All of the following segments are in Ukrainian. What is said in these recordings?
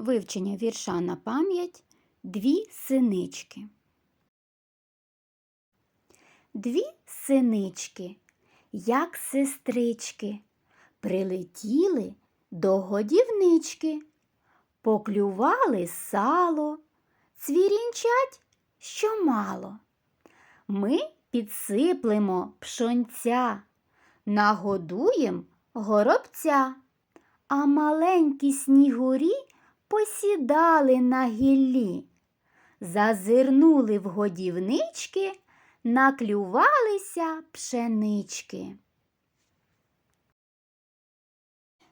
Вивчення вірша на пам'ять Дві синички. Дві синички, як сестрички, прилетіли до годівнички, поклювали сало, цвірінчать, що мало. Ми підсиплемо пшонця, нагодуєм горобця, а маленькі снігурі посідали на гіллі, зазирнули в годівнички, наклювалися пшенички.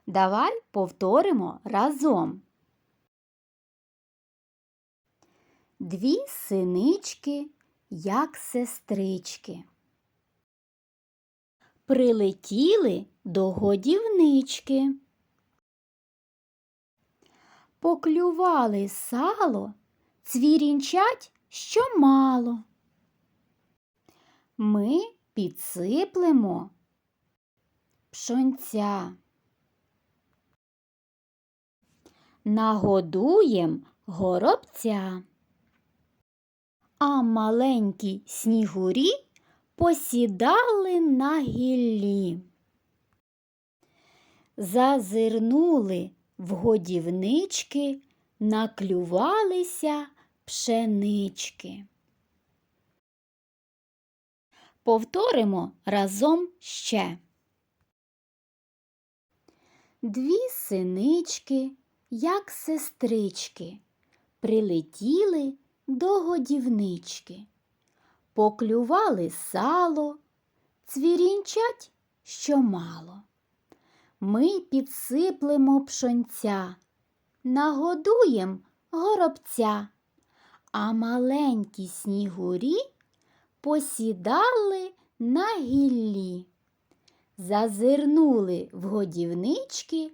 Давай повторимо разом. Дві синички, як сестрички. Прилетіли до годівнички. Поклювали сало, цвірінчать, що мало. Ми підсиплемо пшонця. Нагодуєм горобця. А маленькі снігурі посідали на гіллі. Зазирнули в годівнички, наклювалися пшенички. Повторимо разом ще. Дві синички, як сестрички, прилетіли до годівнички, поклювали сало, цвірінчать, що мало. Ми підсиплемо пшонця, нагодуєм горобця, а маленькі снігурі посідали на гіллі, зазирнули в годівнички,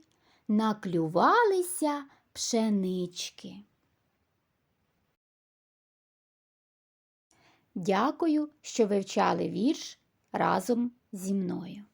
наклювалися пшенички. Дякую, що вивчали вірш разом зі мною.